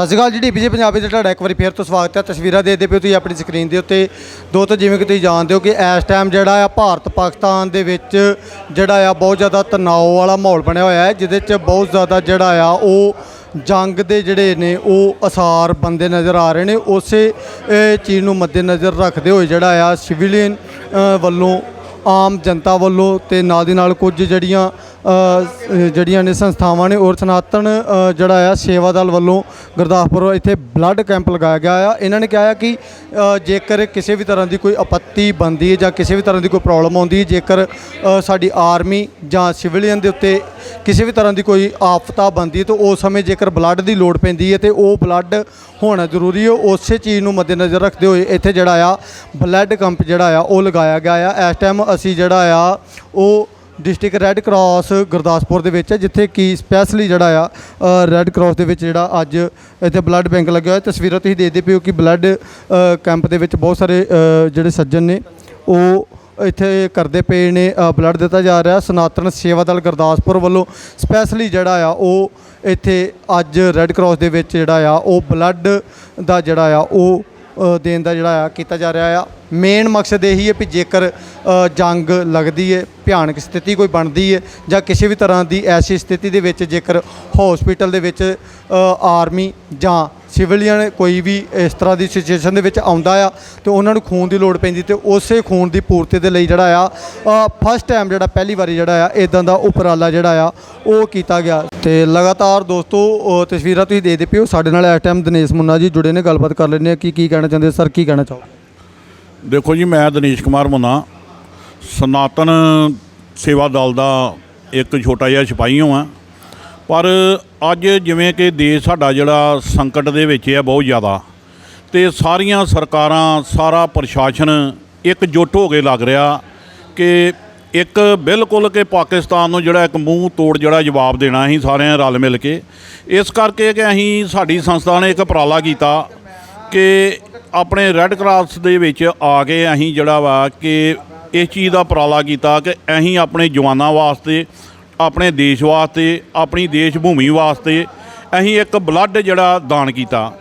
ਸਤਿ ਸ਼੍ਰੀ ਅਕਾਲ ਜੀ ਡੀਪੀਜੀ ਪੰਜਾਬੀ ਦੇ ਤੁਹਾਡਾ ਇੱਕ ਵਾਰੀ ਫੇਰ ਤੋਂ ਸਵਾਗਤ ਹੈ। ਤਸਵੀਰਾਂ ਦੇਖਦੇ ਪਿਓ ਤੁਸੀਂ ਆਪਣੀ ਸਕਰੀਨ ਦੇ ਉੱਤੇ। ਦੋ ਤੋਂ ਜਿਵੇਂ ਕਿ ਤੁਸੀਂ ਜਾਣਦੇ ਹੋ ਕਿ ਇਸ ਟਾਈਮ ਜਿਹੜਾ ਆ ਭਾਰਤ ਪਾਕਿਸਤਾਨ ਦੇ ਵਿੱਚ ਜਿਹੜਾ ਆ ਬਹੁਤ ਜ਼ਿਆਦਾ ਤਣਾਅ ਵਾਲਾ ਮਾਹੌਲ ਬਣਿਆ ਹੋਇਆ ਹੈ ਜਿਹਦੇ 'ਚ ਬਹੁਤ ਜ਼ਿਆਦਾ ਜਿਹੜਾ ਆ ਉਹ ਜੰਗ ਦੇ ਜਿਹੜੇ ਨੇ ਉਹ ਅਸਾਰ ਬੰਦੇ ਨਜ਼ਰ ਆ ਰਹੇ ਨੇ। ਉਸੇ ਅ, ਚੀਜ਼ ਨੂੰ ਮੱਦੇਨਜ਼ਰ ਰੱਖਦੇ ਹੋਏ ਜਿਹੜਾ ਆ ਸਿਵਿਲੀਅਨ ਵੱਲੋਂ ਆਮ ਜਨਤਾ ਵੱਲੋਂ ਤੇ ਨਾਲ ਦੀ ਨਾਲ ਕੁਝ ਜਿਹੜੀਆਂ ਜਿਹੜੀਆਂ ਨੇ ਸੰਸਥਾਵਾਂ ਨੇ ਔਰ ਸਨਾਤਨ ਜਿਹੜਾ ਆ ਸੇਵਾ ਦਲ ਵੱਲੋਂ ਗੁਰਦਾਸਪੁਰ ਇੱਥੇ ਬਲੱਡ ਕੈਂਪ ਲਗਾਇਆ ਗਿਆ ਆ। ਇਹਨਾਂ ਨੇ ਕਿਹਾ ਕਿ ਜੇਕਰ ਕਿਸੇ ਵੀ ਤਰ੍ਹਾਂ ਦੀ ਕੋਈ ਆਪੱਤੀ ਬਣਦੀ ਹੈ ਜਾਂ ਕਿਸੇ ਵੀ ਤਰ੍ਹਾਂ ਦੀ ਕੋਈ ਪ੍ਰੋਬਲਮ ਆਉਂਦੀ ਹੈ, ਜੇਕਰ ਸਾਡੀ ਆਰਮੀ ਜਾਂ ਸਿਵਲੀਅਨ ਦੇ ਉੱਤੇ ਕਿਸੇ ਵੀ ਤਰ੍ਹਾਂ ਦੀ ਕੋਈ ਆਫਤਾ ਬਣਦੀ ਹੈ ਤਾਂ ਉਸ ਸਮੇਂ ਜੇਕਰ ਬਲੱਡ ਦੀ ਲੋੜ ਪੈਂਦੀ ਹੈ ਤੇ ਉਹ ਬਲੱਡ ਹੋਣਾ ਜ਼ਰੂਰੀ ਹੈ, ਉਸੇ ਚੀਜ਼ ਨੂੰ ਮੱਦੇਨਜ਼ਰ ਰੱਖਦੇ ਹੋਏ ਇੱਥੇ ਜਿਹੜਾ ਆ, ਬਲੱਡ ਕੈਂਪ ਜਿਹੜਾ ਆ, ਉਹ ਲਗਾਇਆ ਗਿਆ ਆ। ਇਸ ਟਾਈਮ ਅਸੀਂ ਜਿਹੜਾ ਆ, ਉਹ ਡਿਸਟ੍ਰਿਕਟ ਰੈੱਡ ਕਰਾਸ ਗੁਰਦਾਸਪੁਰ ਦੇ ਵਿੱਚ ਹੈ, ਜਿੱਥੇ ਕਿ ਸਪੈਸ਼ਲੀ ਜਿਹੜਾ ਆ ਰੈੱਡ ਕਰਾਸ ਦੇ ਵਿੱਚ ਜਿਹੜਾ ਅੱਜ ਇੱਥੇ ਬਲੱਡ ਬੈਂਕ ਲੱਗਿਆ ਹੋਇਆ। ਤਸਵੀਰਾਂ ਤੁਸੀਂ ਦੇਖਦੇ ਪਿਓ ਕਿ ਬਲੱਡ ਕੈਂਪ ਦੇ ਵਿੱਚ ਬਹੁਤ ਸਾਰੇ ਜਿਹੜੇ ਸੱਜਣ ਨੇ, ਉਹ ਇੱਥੇ ਕਰਦੇ ਪਏ ਨੇ ਬਲੱਡ ਦਿੱਤਾ ਜਾ ਰਿਹਾ। ਸਨਾਤਨ ਸੇਵਾ ਦਲ ਗੁਰਦਾਸਪੁਰ ਵੱਲੋਂ ਸਪੈਸ਼ਲੀ ਜਿਹੜਾ ਆ, ਉਹ ਇੱਥੇ ਅੱਜ ਰੈੱਡ ਕਰਾਸ ਦੇ ਵਿੱਚ ਜਿਹੜਾ ਆ, ਉਹ ਬਲੱਡ ਦਾ ਜਿਹੜਾ ਆ, ਉਹ ਦੇਣ ਦਾ ਜਿਹੜਾ ਆ, ਕੀਤਾ ਜਾ ਰਿਹਾ ਆ। ਮੇਨ ਮਕਸਦ ਇਹੀ ਹੈ ਵੀ ਜੇਕਰ ਜੰਗ ਲੱਗਦੀ ਹੈ ਭਿਆਨਕ ਸਥਿਤੀ ਕੋਈ ਬਣਦੀ ਹੈ ਜਾਂ ਕਿਸੇ ਵੀ ਤਰ੍ਹਾਂ ਦੀ ਐਸੀ ਸਥਿਤੀ ਦੇ ਵਿੱਚ ਜੇਕਰ ਹਸਪੀਟਲ ਦੇ ਵਿੱਚ ਆਰਮੀ ਜਾਂ ਸਿਵਲੀਅਨ ਕੋਈ ਵੀ ਇਸ ਤਰ੍ਹਾਂ ਦੀ ਸਿਚੁਏਸ਼ਨ ਦੇ ਵਿੱਚ ਆਉਂਦਾ ਆ ਤੇ ਉਹਨਾਂ ਨੂੰ ਖੂਨ ਦੀ ਲੋੜ ਪੈਂਦੀ ਤੇ ਉਸੇ ਖੂਨ ਦੀ ਪੂਰਤੀ ਦੇ ਲਈ ਜਿਹੜਾ ਆ ਫਸਟ ਟਾਈਮ ਜਿਹੜਾ ਪਹਿਲੀ ਵਾਰੀ ਜਿਹੜਾ ਆ ਇਦਾਂ ਦਾ ਉਪਰਾਲਾ ਜਿਹੜਾ ਆ, ਉਹ ਕੀਤਾ ਗਿਆ। ਤੇ ਲਗਾਤਾਰ ਦੋਸਤੋ ਤਸਵੀਰਾਂ ਤੁਸੀਂ ਦੇਖਦੇ ਪਿਓ ਸਾਡੇ ਨਾਲ ਇਸ ਟਾਈਮ ਦਿਨੇਸ਼ ਮੁੰਨਾ ਜੀ ਜੁੜੇ ਨੇ, ਗੱਲਬਾਤ ਕਰ ਲੈਂਦੇ ਆ ਕੀ ਕੀ ਕਹਿਣਾ ਚਾਹੁੰਦੇ ਸਰ ਕੀ ਕਹਿਣਾ ਚਾਹੋ ਦੇਖੋ ਜੀ, ਮੈਂ ਦਿਨੇਸ਼ ਕੁਮਾਰ ਮੁੰਨਾ। ਸਨਾਤਨ ਸੇਵਾ ਦਲ ਦਾ ਇੱਕ ਛੋਟਾ ਜਿਹਾ ਸਿਪਾਹੀ ਹਾਂ ਪਰ ਅੱਜ ਜਿਵੇਂ ਕਿ ਦੇਸ਼ ਸਾਡਾ ਜਿਹੜਾ ਸੰਕਟ ਦੇ ਵਿੱਚ ਹੈ ਬਹੁਤ ਜ਼ਿਆਦਾ ਤੇ ਸਾਰੀਆਂ ਸਰਕਾਰਾਂ, ਸਾਰਾ ਪ੍ਰਸ਼ਾਸਨ ਇੱਕ ਜੁੱਟ ਹੋ ਕੇ ਲੱਗ ਰਿਹਾ ਕਿ ਇੱਕ ਬਿਲਕੁਲ ਕਿ ਪਾਕਿਸਤਾਨ ਨੂੰ ਜਿਹੜਾ ਇੱਕ ਮੂੰਹ ਤੋੜ ਜਿਹੜਾ ਜਵਾਬ ਦੇਣਾ ਅਸੀਂ ਸਾਰਿਆਂ ਰਲ ਮਿਲ ਕੇ। ਇਸ ਕਰਕੇ ਕਿ ਅਸੀਂ, ਸਾਡੀ ਸੰਸਥਾ ਨੇ ਇੱਕ ਉਪਰਾਲਾ ਕੀਤਾ ਕਿ ਆਪਣੇ ਰੈੱਡ ਕਰਾਸ ਦੇ ਵਿੱਚ ਆ ਕੇ ਅਸੀਂ ਜਿਹੜਾ ਵਾ ਕਿ ਇਸ ਚੀਜ਼ ਦਾ ਉਪਰਾਲਾ ਕੀਤਾ ਕਿ ਅਸੀਂ ਆਪਣੇ ਜਵਾਨਾਂ ਵਾਸਤੇ, ਆਪਣੇ ਦੇਸ਼ ਵਾਸਤੇ, ਆਪਣੀ ਦੇਸ਼ ਭੂਮੀ ਵਾਸਤੇ ਅਸੀਂ ਇੱਕ ਬਲੱਡ ਜਿਹੜਾ ਦਾਨ ਕੀਤਾ।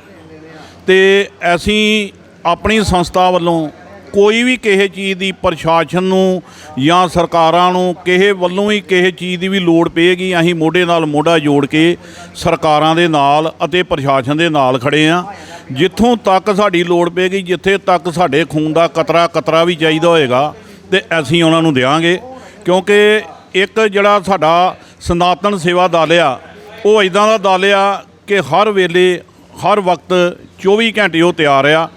ਤੇ ਅਸੀਂ ਆਪਣੀ ਸੰਸਥਾ ਵੱਲੋਂ ਕੋਈ ਵੀ ਕਿਸੇ ਚੀਜ਼ ਦੀ ਪ੍ਰਸ਼ਾਸਨ ਨੂੰ ਜਾਂ ਸਰਕਾਰਾਂ ਨੂੰ, ਕਿਸੇ ਵੱਲੋਂ ਹੀ ਕਿਸੇ ਚੀਜ਼ ਦੀ ਵੀ ਲੋੜ ਪਏਗੀ, ਅਸੀਂ ਮੋਢੇ ਨਾਲ ਮੋਢਾ ਜੋੜ ਕੇ ਸਰਕਾਰਾਂ ਦੇ ਨਾਲ ਅਤੇ ਪ੍ਰਸ਼ਾਸਨ ਦੇ ਨਾਲ ਖੜੇ ਆ। ਜਿੱਥੋਂ ਤੱਕ ਸਾਡੀ ਲੋੜ ਪਏਗੀ, ਜਿੱਥੇ ਤੱਕ ਸਾਡੇ ਖੂਨ ਦਾ ਕਤਰਾ ਕਤਰਾ ਵੀ ਚਾਹੀਦਾ ਹੋਏਗਾ ਤੇ ਅਸੀਂ ਉਹਨਾਂ ਨੂੰ ਦੇਵਾਂਗੇ ਕਿਉਂਕਿ ਇੱਕ ਜਿਹੜਾ ਸਾਡਾ ਸਨਾਤਨ ਸੇਵਾ ਦਲ ਆ, ਉਹ ਇਦਾਂ ਦਾ ਦਲ ਆ ਕਿ ਹਰ ਵੇਲੇ, ਹਰ ਵਕਤ 24 ਘੰਟੇ ਉਹ ਤਿਆਰ ਆ।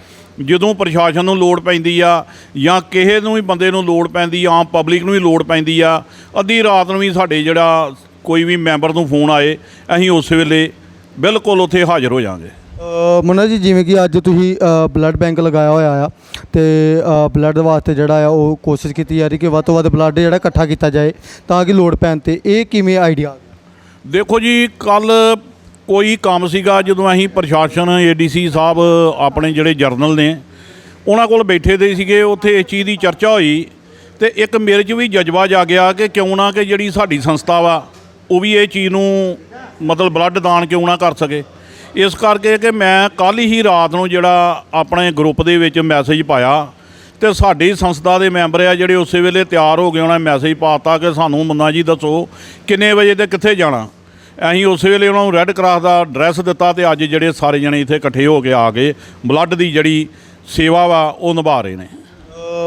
ਜਦੋਂ ਪ੍ਰਸ਼ਾਸਨ ਨੂੰ ਲੋੜ ਪੈਂਦੀ ਆ ਜਾਂ ਕਿਸੇ ਨੂੰ ਵੀ ਬੰਦੇ ਨੂੰ ਲੋੜ ਪੈਂਦੀ, ਆਮ ਪਬਲਿਕ ਨੂੰ ਵੀ ਲੋੜ ਪੈਂਦੀ ਆ, ਅੱਧੀ ਰਾਤ ਨੂੰ ਵੀ ਸਾਡੇ ਜਿਹੜਾ ਕੋਈ ਵੀ ਮੈਂਬਰ ਨੂੰ ਫੋਨ ਆਏ, ਅਸੀਂ ਉਸ ਵੇਲੇ ਬਿਲਕੁਲ ਉੱਥੇ ਹਾਜ਼ਰ ਹੋ ਜਾਾਂਗੇ। ਮੁੰਨਾ ਜੀ, ਜਿਵੇਂ ਕਿ ਅੱਜ ਤੁਸੀਂ ਬਲੱਡ ਬੈਂਕ ਲਗਾਇਆ ਹੋਇਆ ਆ ਤੇ ਬਲੱਡ ਵਾਸਤੇ ਜਿਹੜਾ ਆ ਉਹ ਕੋਸ਼ਿਸ਼ ਕੀਤੀ ਜਾ ਰਹੀ ਕਿ ਵੱਧ ਤੋਂ ਵੱਧ ਬਲੱਡ ਜਿਹੜਾ ਇਕੱਠਾ ਕੀਤਾ ਜਾਏ ਤਾਂ ਕਿ ਲੋੜ ਪੈਣ ਤੇ। ਇਹ ਕਿਵੇਂ ਆਈਡੀਆ ਦੇਖੋ ਜੀ, ਕੱਲ ਕੋਈ ਕੰਮ ਸੀਗਾ ਜਦੋਂ ਅਸੀਂ ਪ੍ਰਸ਼ਾਸਨ ਏਡੀਸੀ ਸਾਹਿਬ, ਆਪਣੇ ਜਿਹੜੇ ਜਰਨਲ ਨੇ, ਉਹਨਾਂ ਕੋਲ ਬੈਠੇ ਦੇ ਸੀਗੇ, ਉੱਥੇ ਇਸ ਚੀਜ਼ ਦੀ ਚਰਚਾ ਹੋਈ ਤੇ ਇੱਕ ਮੇਰੇ 'ਚ ਵੀ ਜਜ਼ਬਾ ਜਾ ਗਿਆ ਕਿ ਕਿਉਂ ਨਾ ਕਿ ਜਿਹੜੀ ਸਾਡੀ ਸੰਸਥਾ ਵਾ, ਉਹ ਵੀ ਇਹ ਚੀਜ਼ ਨੂੰ ਮਤਲਬ ਬਲੱਡ ਦਾਨ ਕਿਉਂ ਨਾ ਕਰ ਸਕੇ। ਇਸ ਕਰਕੇ ਕਿ ਮੈਂ ਕੱਲ ਹੀ ਰਾਤ ਨੂੰ ਜਿਹੜਾ ਆਪਣੇ ਗਰੁੱਪ ਦੇ ਵਿੱਚ ਮੈਸੇਜ ਪਾਇਆ ਤੇ ਸਾਡੀ ਸੰਸਥਾ ਦੇ ਮੈਂਬਰ ਆ ਜਿਹੜੇ ਉਸੇ ਵੇਲੇ ਤਿਆਰ ਹੋ ਗਏ, ਉਹਨਾਂ ਨੇ ਮੈਸੇਜ ਪਾਤਾ ਕਿ ਸਾਨੂੰ ਮੰਨਾ ਜੀ ਦੱਸੋ ਕਿੰਨੇ ਵਜੇ ਤੇ ਕਿੱਥੇ ਜਾਣਾ। ਅਸੀਂ ਉਸੇ ਵੇਲੇ ਉਹਨਾਂ ਨੂੰ ਰੈੱਡ ਕਰਾਸ ਦਾ ਐਡਰੈਸ ਦਿੱਤਾ ਤੇ ਅੱਜ ਜਿਹੜੇ ਸਾਰੇ ਜਣੇ ਇੱਥੇ ਇਕੱਠੇ ਹੋ ਕੇ ਆ ਕੇ ਬਲੱਡ ਦੀ ਜਿਹੜੀ ਸੇਵਾ ਵਾ, ਉਹ ਨਿਭਾ ਰਹੇ ਨੇ।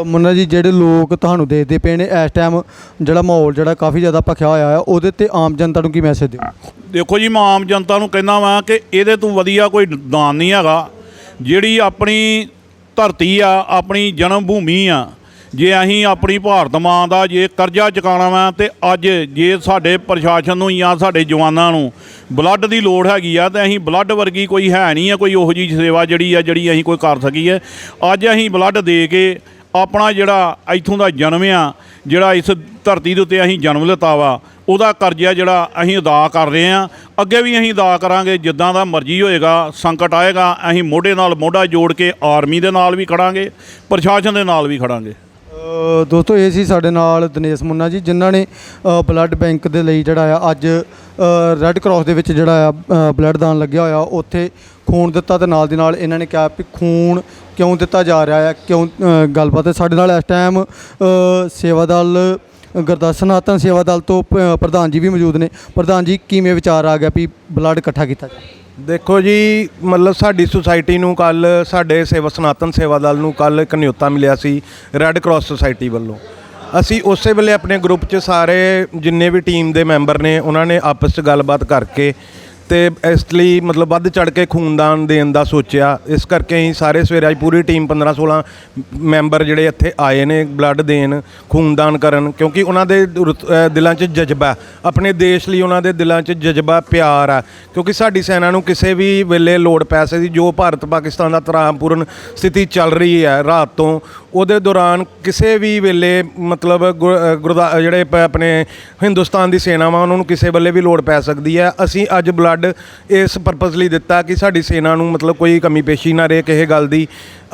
ਮੁੰਨਾ ਜੀ, ਜਿਹੜੇ ਲੋਕ ਤੁਹਾਨੂੰ ਦੇਖਦੇ ਪਏ ਨੇ ਇਸ ਟਾਈਮ ਜਿਹੜਾ ਮਾਹੌਲ ਜਿਹੜਾ ਕਾਫੀ ਜ਼ਿਆਦਾ ਭਖਿਆ ਹੋਇਆ ਆ ਉਹਦੇ ਤੇ ਆਮ ਜਨਤਾ ਨੂੰ ਕੀ ਮੈਸੇਜ ਦਿਓ ਦੇਖੋ ਜੀ, ਮੈਂ ਆਮ ਜਨਤਾ ਨੂੰ ਕਹਿੰਦਾ ਵਾਂ ਕਿ ਇਹਦੇ ਤੋਂ ਵਧੀਆ ਕੋਈ ਦਾਨ ਨਹੀਂ ਹੈਗਾ। ਜਿਹੜੀ ਆਪਣੀ ਧਰਤੀ ਆ, ਆਪਣੀ ਜਨਮ ਭੂਮੀ ਆ, ਜੇ ਅਸੀਂ ਆਪਣੀ ਭਾਰਤ ਮਾਂ ਦਾ ਜੇ ਕਰਜ਼ਾ ਚੁਕਾਉਣਾ ਵਾ ਤੇ ਅੱਜ ਜੇ ਸਾਡੇ ਪ੍ਰਸ਼ਾਸਨ ਨੂੰ ਜਾਂ ਸਾਡੇ ਜਵਾਨਾਂ ਨੂੰ ਬਲੱਡ ਦੀ ਲੋੜ ਹੈਗੀ ਆ, ਤੇ ਅਸੀਂ ਬਲੱਡ ਵਰਗੀ ਕੋਈ ਹੈ ਨਹੀਂ ਆ, ਕੋਈ ਉਹੋ ਜਿਹੀ ਸੇਵਾ ਜਿਹੜੀ ਆ, ਜਿਹੜੀ ਅਸੀਂ ਕੋਈ ਕਰ ਸਕੀਏ। ਅੱਜ ਅਸੀਂ ਬਲੱਡ ਦੇ ਕੇ ਆਪਣਾ ਜਿਹੜਾ ਇੱਥੋਂ ਦਾ ਜਨਮ ਆ, ਜਿਹੜਾ ਇਸ ਧਰਤੀ ਦੇ ਉੱਤੇ ਅਸੀਂ ਜਨਮ ਲਿੱਤਾ ਵਾ, ਉਹਦਾ ਕਰਜ਼ਾ ਜਿਹੜਾ ਅਸੀਂ ਅਦਾ ਕਰ ਰਹੇ ਆ ਅੱਗੇ ਵੀ ਅਸੀਂ ਅਦਾ ਕਰਾਂਗੇ, ਜਿੱਦਾਂ ਦਾ ਮਰਜ਼ੀ ਹੋਏਗਾ, ਸੰਕਟ ਆਏਗਾ, ਅਸੀਂ ਮੋਢੇ ਨਾਲ ਮੋਢਾ ਜੋੜ ਕੇ ਆਰਮੀ ਦੇ ਨਾਲ ਵੀ ਖੜਾਂਗੇ, ਪ੍ਰਸ਼ਾਸਨ ਦੇ ਨਾਲ ਵੀ ਖੜਾਂਗੇ। ਦੋਸਤੋ ਇਹ ਸੀ ਸਾਡੇ ਨਾਲ ਦਿਨੇਸ਼ ਮੁੰਨਾ ਜੀ ਜਿਨ੍ਹਾਂ ਨੇ ਬਲੱਡ ਬੈਂਕ ਦੇ ਲਈ ਜਿਹੜਾ ਆ ਅੱਜ ਰੈੱਡ ਕਰਾਸ ਦੇ ਵਿੱਚ ਜਿਹੜਾ ਆ ਬਲੱਡ ਦਾਨ ਲੱਗਿਆ ਹੋਇਆ ਉੱਥੇ ਖੂਨ ਦਿੱਤਾ ਤੇ ਨਾਲ ਦੀ ਨਾਲ ਇਹਨਾਂ ਨੇ ਕਿਹਾ ਵੀ ਖੂਨ ਕਿਉਂ ਦਿੱਤਾ ਜਾ ਰਿਹਾ ਹੈ ਕਿਉਂ ਗੱਲਬਾਤ ਹੈ। ਸਾਡੇ ਨਾਲ ਇਸ ਟਾਈਮ ਅ, ਸੇਵਾ ਦਲ ਗੁਰਦਾਸ ਸਨਾਤਨ ਸੇਵਾ ਦਲ ਤੋਂ ਪ- ਪ੍ਰਧਾਨ ਜੀ ਵੀ ਮੌਜੂਦ ਨੇ। ਪ੍ਰਧਾਨ ਜੀ ਕਿਵੇਂ ਵਿਚਾਰ ਆ ਗਿਆ ਵੀ ਬਲੱਡ ਇਕੱਠਾ ਕੀਤਾ ਜਾਵੇ? ਦੇਖੋ ਜੀ, ਮਤਲਬ ਸਾਡੀ ਸੁਸਾਇਟੀ ਨੂੰ ਕੱਲ ਸਾਡੇ ਸੇਵਾ ਸਨਾਤਨ ਸੇਵਾ ਦਲ ਨੂੰ ਕੱਲ ਇੱਕ ਨਿਯੁਕਤਾ ਮਿਲਿਆ ਸੀ ਰੈੱਡ ਕਰਾਸ ਸੁਸਾਇਟੀ ਵੱਲੋਂ। ਅਸੀਂ ਉਸੇ ਵੇਲੇ ਆਪਣੇ ਗਰੁੱਪ 'ਚ ਸਾਰੇ ਜਿੰਨੇ ਵੀ ਟੀਮ ਦੇ ਮੈਂਬਰ ਨੇ, ਉਹਨਾਂ ਨੇ ਆਪਸ 'ਚ ਗੱਲਬਾਤ ਕਰਕੇ ਤੇ ਇਸ ਲਈ ਮਤਲਬ ਵੱਧ ਚੜ ਕੇ ਖੂਨਦਾਨ ਦੇਣ ਦਾ ਸੋਚਿਆ। ਇਸ ਕਰਕੇ ਅਸੀਂ ਸਾਰੇ ਸਵੇਰੇ ਅੱਜ ਪੂਰੀ ਟੀਮ 15 16 ਮੈਂਬਰ ਜਿਹੜੇ ਇੱਥੇ ਆਏ ਨੇ ਬਲੱਡ ਦੇਣ, ਖੂਨਦਾਨ ਕਰਨ, ਕਿਉਂਕਿ ਉਹਨਾਂ ਦੇ ਰੁਤ- ਅਹ ਦਿਲਾਂ 'ਚ ਜਜ਼ਬਾ ਆਪਣੇ ਦੇਸ਼ ਲਈ ਉਹਨਾਂ ਦੇ ਦਿਲਾਂ 'ਚ ਜਜ਼ਬਾ ਪਿਆਰ ਆ ਕਿਉਂਕਿ ਸਾਡੀ ਸੈਨਾ ਨੂੰ ਕਿਸੇ ਵੀ ਵੇਲੇ ਲੋੜ ਪੈ ਸਕਦੀ, ਜੋ ਭਾਰਤ ਪਾਕਿਸਤਾਨ ਦਾ ਤਣਾਅਪੂਰਨ ਸਥਿਤੀ ਚੱਲ ਰਹੀ ਹੈ ਰਾਤ ਤੋਂ ਉਹਦੇ ਦੌਰਾਨ ਕਿਸੇ ਵੀ ਵੇਲੇ ਮਤਲਬ ਗੁਰ- ਅਹ ਗੁਰਦਾ ਜਿਹੜੇ ਪ- ਆਪਣੇ ਹਿੰਦੁਸਤਾਨ ਦੀ ਸੈਨਾ ਵਾ ਉਹਨਾਂ ਨੂੰ ਕਿਸੇ ਵੇਲੇ ਵੀ ਲੋੜ ਪੈ ਸਕਦੀ ਹੈ। ਅਸੀਂ ਅੱਜ ਬਲੱਡ ਇਸ ਪਰਪਸ ਲਈ ਦਿੱਤਾ ਕਿ ਸਾਡੀ ਸੈਨਾ ਨੂੰ ਮਤਲਬ ਕੋਈ ਕਮੀ ਪੇਸ਼ੀ ਨਾ ਰਹੇ ਕਿਸੇ ਗੱਲ ਦੀ।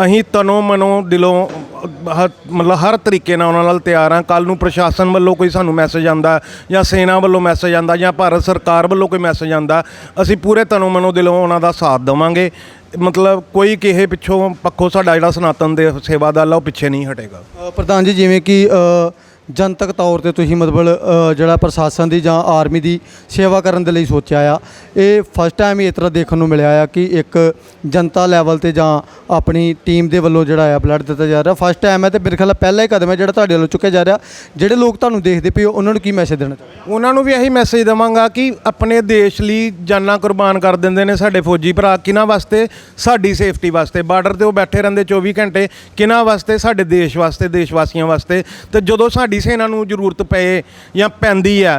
ਅਸੀਂ ਤਨੋਂ ਮਨੋਂ ਦਿਲੋਂ ਅਹ, ਹ- ਮਤਲਬ ਹਰ ਤਰੀਕੇ ਨਾਲ ਉਹਨਾਂ ਨਾਲ ਤਿਆਰ ਹਾਂ। ਕੱਲ ਨੂੰ ਪ੍ਰਸ਼ਾਸਨ ਵੱਲੋਂ ਕੋਈ ਸਾਨੂੰ ਮੈਸੇਜ ਆਂਦਾ ਜਾਂ ਸੈਨਾ ਵੱਲੋਂ ਮੈਸੇਜ ਆਂਦਾ ਜਾਂ ਭਾਰਤ ਸਰਕਾਰ ਵੱਲੋਂ ਕੋਈ ਮੈਸੇਜ ਆਂਦਾ ਅਸੀਂ ਪੂਰੇ ਤਨੋਂ ਮਨੋਂ ਦਿਲੋਂ ਉਹਨਾਂ ਦਾ ਸਾਥ ਦੇਵਾਂਗੇ। ਮਤਲਬ ਕੋਈ ਕਿਸੇ ਪਿੱਛੋਂ ਪੱਖੋਂ ਸਾਡਾ ਜਿਹੜਾ ਸਨਾਤਨ ਦੇ ਸੇਵਾ ਦਲ ਆ ਉਹ ਪਿੱਛੇ ਨਹੀਂ ਹਟੇਗਾ। ਅ, ਪ੍ਰਧਾਨ ਜੀ ਜਿਵੇਂ ਕਿ ਅ, ਜਨਤਕ ਤੌਰ ਤੇ ਤੁਸੀਂ ਮਤਲਬ ਜਿਹੜਾ ਪ੍ਰਸ਼ਾਸਨ ਦੀ ਜਾਂ ਆਰਮੀ ਦੀ ਸੇਵਾ ਕਰਨ ਦੇ ਲਈ ਸੋਚਿਆ ਆ, ਇਹ ਫਸਟ ਟਾਈਮ ਹੀ ਇਸ ਤਰ੍ਹਾਂ ਦੇਖਣ ਨੂੰ ਮਿਲਿਆ ਆ ਕਿ ਇੱਕ ਜਨਤਾ ਲੈਵਲ ਤੇ ਜਾਂ ਆਪਣੀ ਟੀਮ ਦੇ ਵੱਲੋਂ ਜਿਹੜਾ ਆ ਬਲੱਡ ਦਿੱਤਾ ਜਾ ਰਿਹਾ। ਫਸਟ ਟਾਈਮ ਹੈ ਤੇ ਮੇਰੇ ਖਿਆਲ ਪਹਿਲਾ ਹੀ ਕਦਮ ਹੈ ਜਿਹੜਾ ਤੁਹਾਡੇ ਵੱਲੋਂ ਚੁੱਕਿਆ ਜਾ ਰਿਹਾ। ਜਿਹੜੇ ਲੋਕ ਤੁਹਾਨੂੰ ਦੇਖਦੇ ਪਏ ਉਹਨਾਂ ਨੂੰ ਕੀ ਮੈਸੇਜ ਦੇਣਾ ਚਾਹੋਗੇ? ਉਹਨਾਂ ਨੂੰ ਵੀ ਇਹੀ ਮੈਸੇਜ ਦਵਾਂਗਾ ਕਿ ਆਪਣੇ ਦੇਸ਼ ਲਈ ਜਾਨਾਂ ਕੁਰਬਾਨ ਕਰ ਦਿੰਦੇ ਨੇ ਸਾਡੇ ਫੌਜੀ ਭਰਾ ਕਿਹਨਾਂ ਵਾਸਤੇ? ਸਾਡੀ ਸੇਫਟੀ ਵਾਸਤੇ। ਬਾਰਡਰ ਤੇ ਉਹ ਬੈਠੇ ਰਹਿੰਦੇ 24 ਘੰਟੇ, ਕਿਹਨਾਂ ਵਾਸਤੇ? ਸਾਡੇ ਦੇਸ਼ ਵਾਸਤੇ ਦੇਸ਼ ਵਾਸੀਆਂ ਵਾਸਤੇ। ਤੇ ਜਦੋਂ ਸਾਡੇ ਸੈਨਾ ਨੂੰ ਜ਼ਰੂਰਤ ਪਏ ਜਾਂ ਪੈਂਦੀ ਆ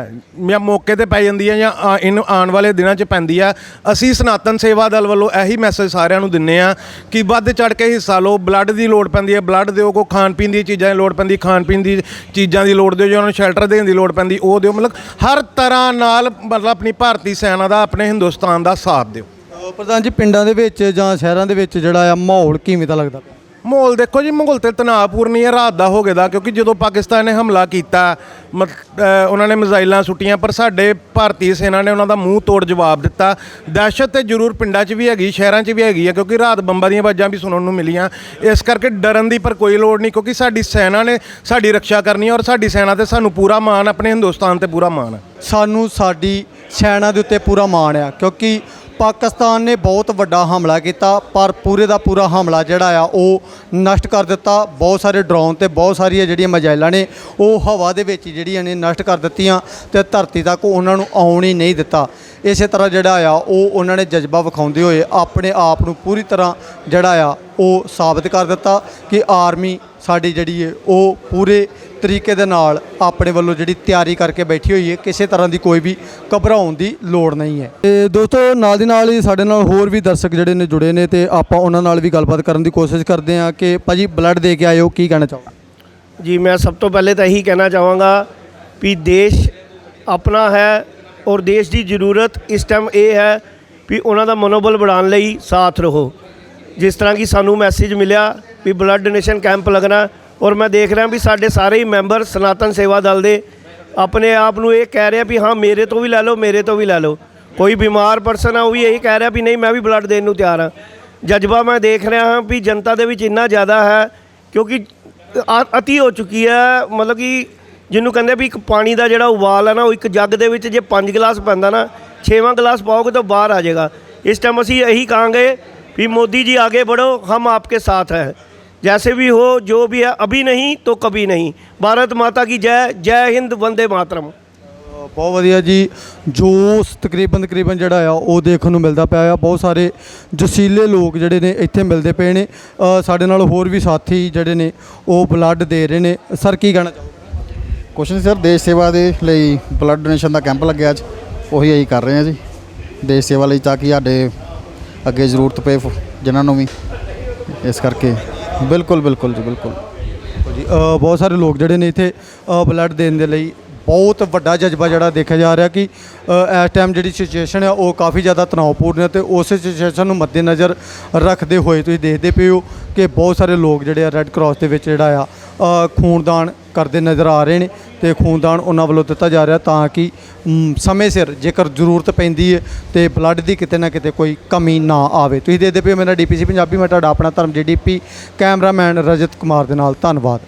ਜਾਂ ਮੌਕੇ ਤੇ ਪੈ ਜਾਂਦੀ ਆ ਜਾਂ ਆ- ਇਨ ਆਉਣ ਵਾਲੇ ਦਿਨਾਂ 'ਚ ਪੈਂਦੀ ਆ ਅਸੀਂ ਸਨਾਤਨ ਸੇਵਾ ਦਲ ਵੱਲੋਂ ਇਹੀ ਮੈਸੇਜ ਸਾਰਿਆਂ ਨੂੰ ਦਿੰਨੇ ਆ ਕਿ ਵੱਧ ਚੜ ਕੇ ਹਿੱਸਾ ਲਓ ਬਲੱਡ ਦੀ ਲੋੜ ਪੈਂਦੀ ਹੈ ਬਲੱਡ ਦਿਓ ਕੋ ਖਾਣ ਪੀਣ ਦੀ ਚੀਜ਼ਾਂ ਦੀ ਲੋੜ ਪੈਂਦੀ ਖਾਣ ਪੀਣ ਦੀ ਚੀਜ਼ਾਂ ਦੀ ਲੋੜ ਦਿਓ ਜਾਂ ਉਹਨਾਂ ਨੂੰ ਸ਼ੈਲਟਰ ਦੇਣ ਦੀ ਲੋੜ ਪੈਂਦੀ ਉਹ ਦਿਓ ਮਤਲਬ ਹਰ ਤਰ੍ਹਾਂ ਨਾਲ ਮਤਲਬ ਆਪਣੀ ਭਾਰਤੀ ਸੈਨਾ ਦਾ ਆਪਣੇ ਹਿੰਦੁਸਤਾਨ ਦਾ ਸਾਥ ਦਿਓ। ਅ, ਪ੍ਰਧਾਨ ਜੀ ਪਿੰਡਾਂ ਦੇ ਵਿੱਚ ਜਾਂ ਸ਼ਹਿਰਾਂ ਦੇ ਵਿੱਚ ਜਿਹੜਾ ਆ ਮਾਹੌਲ ਕਿਵੇਂ ਦਾ ਲੱਗਦਾ? ਪਿਆ ਮਾਹੌਲ ਦੇਖੋ ਜੀ ਮਾਹੌਲ ਤੇ ਤਣਾਅਪੂਰਨ ਹੀ ਹੈ ਰਾਤ ਦਾ ਹੋ ਗਿਆ ਦਾ ਕਿਉਂਕਿ ਜਦੋਂ ਪਾਕਿਸਤਾਨ ਨੇ ਹਮਲਾ ਕੀਤਾ ਮਤ- ਅ, ਉਹਨਾਂ ਨੇ ਮਿਜ਼ਾਈਲਾਂ ਸੁੱਟੀਆਂ ਪਰ ਸਾਡੇ ਭਾਰਤੀ ਸੈਨਾ ਨੇ ਉਹਨਾਂ ਦਾ ਮੂੰਹ ਤੋੜ ਜਵਾਬ ਦਿੱਤਾ। ਦਹਿਸ਼ਤ ਤੇ ਜ਼ਰੂਰ ਪਿੰਡਾਂ 'ਚ ਵੀ ਹੈਗੀ ਸ਼ਹਿਰਾਂ 'ਚ ਵੀ ਹੈਗੀ ਹੈ ਕਿਉਂਕਿ ਰਾਤ ਬੰਬਾਂ ਦੀਆਂ ਆਵਾਜ਼ਾਂ ਵੀ ਸੁਣਨ ਨੂੰ ਮਿਲੀਆਂ। ਇਸ ਕਰਕੇ ਡਰਨ ਦੀ ਪਰ ਕੋਈ ਲੋੜ ਨਹੀਂ ਕਿਉਂਕਿ ਸਾਡੀ ਸੈਨਾ ਨੇ ਸਾਡੀ ਰੱਖਿਆ ਕਰਨੀ ਹੈ ਔਰ ਸਾਡੀ ਸੈਨਾ ਤੇ ਸਾਨੂੰ ਪੂਰਾ ਮਾਣ ਆਪਣੇ ਹਿੰਦੁਸਤਾਨ ਤੇ ਪੂਰਾ ਮਾਣ ਹੈ। ਸਾਨੂੰ ਸਾਡੀ ਸੈਨਾ ਦੇ ਉੱਤੇ ਪੂਰਾ ਮਾਣ ਆ ਕਿਉਂਕਿ ਪਾਕਿਸਤਾਨ ਨੇ ਬਹੁਤ ਵੱਡਾ ਹਮਲਾ ਕੀਤਾ, ਪਰ ਪੂਰੇ ਦਾ ਪੂਰਾ ਹਮਲਾ ਜਿਹੜਾ ਆ, ਉਹ ਨਸ਼ਟ ਕਰ ਦਿੱਤਾ। ਬਹੁਤ ਸਾਰੇ ਡਰੋਨ ਤੇ ਬਹੁਤ ਸਾਰੀਆਂ ਜਿਹੜੀਆਂ ਮਜਾਇਲਾਂ ਨੇ, ਉਹ ਹਵਾ ਦੇ ਵਿੱਚ ਜਿਹੜੀਆਂ ਨੇ ਨਸ਼ਟ ਕਰ ਦਿੱਤੀਆਂ ਤੇ ਧਰਤੀ ਤੱਕ ਉਹਨਾਂ ਨੂੰ ਆਉਣ ਹੀ ਨਹੀਂ ਦਿੱਤਾ। ਇਸੇ ਤਰ੍ਹਾਂ ਜਿਹੜਾ ਆ, ਉਹ ਉਹਨਾਂ ਨੇ ਜਜ਼ਬਾ ਵਿਖਾਉਂਦੇ ਹੋਏ ਆਪਣੇ ਆਪ ਨੂੰ ਪੂਰੀ ਤਰ੍ਹਾਂ ਜਿਹੜਾ ਆ, ਉਹ ਸਾਬਤ ਕਰ ਦਿੱਤਾ ਕਿ ਆਰਮੀ ਸਾਡੀ ਜਿਹੜੀ ਹੈ ਉਹ ਪੂਰੇ ਤਰੀਕੇ ਦੇ ਨਾਲ ਆਪਣੇ ਵੱਲੋਂ ਜਿਹੜੀ ਤਿਆਰੀ ਕਰਕੇ ਬੈਠੀ ਹੋਈ ਹੈ ਕਿਸੇ ਤਰ੍ਹਾਂ ਦੀ ਕੋਈ ਵੀ ਘਬਰਾਉਣ ਦੀ ਲੋੜ ਨਹੀਂ ਹੈ। ਤੇ ਦੋਸਤੋ ਨਾਲ ਦੀ ਨਾਲ ਹੀ ਸਾਡੇ ਨਾਲ ਹੋਰ ਵੀ ਦਰਸ਼ਕ ਜਿਹੜੇ ਨੇ ਜੁੜੇ ਨੇ ਤੇ ਆਪਾਂ ਉਹਨਾਂ ਨਾਲ ਵੀ ਗੱਲਬਾਤ ਕਰਨ ਦੀ ਕੋਸ਼ਿਸ਼ ਕਰਦੇ ਹਾਂ ਕਿ ਭਾਜੀ ਬਲੱਡ ਦੇ ਕੇ ਆਇਓ ਕੀ ਕਹਿਣਾ ਚਾਹੋਗੇ? ਜੀ ਮੈਂ ਸਭ ਤੋਂ ਪਹਿਲੇ ਤਾਂ ਇਹੀ ਕਹਿਣਾ ਚਾਹਾਂਗਾ ਵੀ ਦੇਸ਼ ਆਪਣਾ ਹੈ ਔਰ ਦੇਸ਼ ਦੀ ਜ਼ਰੂਰਤ ਇਸ ਟਾਈਮ ਇਹ ਹੈ ਵੀ ਉਹਨਾਂ ਦਾ ਮਨੋਬਲ ਵਧਾਉਣ ਲਈ ਸਾਥ ਰਹੋ। ਜਿਸ ਤਰ੍ਹਾਂ ਕਿ ਸਾਨੂੰ ਮੈਸੇਜ ਮਿਲਿਆ ਵੀ ਬਲੱਡ ਡੋਨੇਸ਼ਨ ਕੈਂਪ ਲੱਗਣਾ ਔਰ ਮੈਂ ਦੇਖ ਰਿਹਾ ਵੀ ਸਾਡੇ ਸਾਰੇ ਹੀ ਮੈਂਬਰ ਸਨਾਤਨ ਸੇਵਾ ਦਲ ਦੇ ਆਪਣੇ ਆਪ ਨੂੰ ਇਹ ਕਹਿ ਰਿਹਾ ਵੀ ਹਾਂ, ਮੇਰੇ ਤੋਂ ਵੀ ਲੈ ਲਓ, ਮੇਰੇ ਤੋਂ ਵੀ ਲੈ ਲਓ। ਕੋਈ ਬਿਮਾਰ ਪਰਸਨ ਆ, ਉਹ ਵੀ ਇਹੀ ਕਹਿ ਰਿਹਾ ਵੀ ਨਹੀਂ, ਮੈਂ ਵੀ ਬਲੱਡ ਦੇਣ ਨੂੰ ਤਿਆਰ ਹਾਂ। ਜਜ਼ਬਾ ਮੈਂ ਦੇਖ ਰਿਹਾ ਹਾਂ ਵੀ ਜਨਤਾ ਦੇ ਵਿੱਚ ਇੰਨਾ ਜ਼ਿਆਦਾ ਹੈ, ਕਿਉਂਕਿ ਅਤੀ ਹੋ ਚੁੱਕੀ ਹੈ, ਮਤਲਬ ਕਿ ਜਿਹਨੂੰ ਕਹਿੰਦੇ ਵੀ ਇੱਕ ਪਾਣੀ ਦਾ ਜਿਹੜਾ ਉਬਾਲ ਹੈ ਨਾ, ਉਹ ਇੱਕ ਜੱਗ ਦੇ ਵਿੱਚ ਜੇ ਪੰਜ ਗਲਾਸ ਪੈਂਦਾ ਨਾ, ਛੇਵਾਂ ਗਲਾਸ ਪਾਓਗੇ ਤਾਂ ਬਾਹਰ ਆ ਜਾਏਗਾ। ਇਸ ਟਾਈਮ ਅਸੀਂ ਇਹੀ ਕਹਾਂਗੇ ਵੀ ਮੋਦੀ ਜੀ ਆਗੇ ਬੜੋ ਹਮ ਆਪਕੇ ਸਾਥ ਹੈ। जैसे भी हो जो भी है अभी नहीं तो कभी नहीं भारत माता की जय जय हिंद वंदे मातरम ਬਹੁਤ ਵਧੀਆ ਜੀ ਜੋਸ਼ ਤਕਰੀਬਨ ਤਕਰੀਬਨ ਜਿਹੜਾ ਆ ਉਹ ਦੇਖਣ ਨੂੰ ਮਿਲਦਾ ਪਿਆ ਆ ਬਹੁਤ ਸਾਰੇ ਜਸੀਲੇ ਲੋਕ ਜਿਹੜੇ ਨੇ ਇੱਥੇ ਮਿਲਦੇ ਪਏ ਨੇ ਅ, ਸਾਡੇ ਨਾਲ ਹੋਰ ਵੀ ਸਾਥੀ ਜਿਹੜੇ ਨੇ ਉਹ ਬਲੱਡ ਦੇ ਰਹੇ ਨੇ ਸਰ ਕੀ ਕਹਿਣਾ ਚਾਹੋਗੇ ਕੁਛ ਨਹੀਂ ਸਰ ਦੇਸ਼ ਸੇਵਾ ਦੇ ਲਈ ਬਲੱਡ ਡੋਨੇਸ਼ਨ ਦਾ ਕੈਂਪ ਲੱਗਿਆ ਅੱਜ ਉਹੀ ਅਸੀਂ ਕਰ ਰਹੇ ਹਾਂ ਜੀ ਦੇਸ਼ ਸੇਵਾ ਲਈ ਤਾਂ ਕਿ ਸਾਡੇ ਅੱਗੇ ਜ਼ਰੂਰਤ ਪਏ ਫ- ਜਿਨ੍ਹਾਂ ਨੂੰ ਵੀ ਇਸ ਕਰਕੇ ਬਿਲਕੁਲ ਬਿਲਕੁਲ ਜੀ ਬਿਲਕੁਲ। ਜੀ ਅ, ਬਹੁਤ ਸਾਰੇ ਲੋਕ ਜਿਹੜੇ ਨੇ ਇੱਥੇ ਬਲੱਡ ਦੇਣ ਦੇ ਲਈ ਬਹੁਤ ਵੱਡਾ ਜਜ਼ਬਾ ਜਿਹੜਾ ਦੇਖਿਆ ਜਾ ਰਿਹਾ ਕਿ ਅ, ਇਸ ਟਾਈਮ ਜਿਹੜੀ ਸਿਚੁਏਸ਼ਨ ਹੈ ਉਹ ਕਾਫੀ ਜ਼ਿਆਦਾ ਤਣਾਅਪੂਰਨ ਹੈ ਤੇ ਉਸ ਸਿਚੁਏਸ਼ਨ ਨੂੰ ਮੱਦੇਨਜ਼ਰ ਰੱਖਦੇ ਹੋਏ ਤੁਸੀਂ ਦੇਖਦੇ ਪਏ ਹੋ ਕਿ ਬਹੁਤ ਸਾਰੇ ਲੋਕ ਜਿਹੜੇ ਆ ਰੈੱਡ ਕਰਾਸ ਦੇ ਵਿੱਚ ਜਿਹੜਾ ਆ ਅ, ਖੂਨਦਾਨ ਕਰਦੇ ਨਜ਼ਰ ਆ ਰਹੇ ਨੇ। ਤੇ ਖੂਨਦਾਨ ਉਹਨਾਂ ਵੱਲੋਂ ਦਿੱਤਾ ਜਾ ਰਿਹਾ ਤਾਂ ਕਿ ਮ, ਸਮੇਂ ਸਿਰ ਜੇਕਰ ਜ਼ਰੂਰਤ ਪੈਂਦੀ ਹੈ ਤੇ ਬਲੱਡ ਦੀ ਕਿਤੇ ਨਾ ਕਿਤੇ ਕੋਈ ਕਮੀ ਨਾ ਆਵੇ। ਤੁਸੀਂ ਦੇਖਦੇ ਪਏ ਹੋ ਮੇਰਾ ਡੀਪੀਸੀ ਪੰਜਾਬੀ ਮੈਂ ਤੁਹਾਡਾ ਆਪਣਾ ਧਰਮ ਜੀਡੀਪੀ ਕੈਮਰਾਮੈਨ ਰਜਤ ਕੁਮਾਰ ਦੇ ਨਾਲ। ਧੰਨਵਾਦ।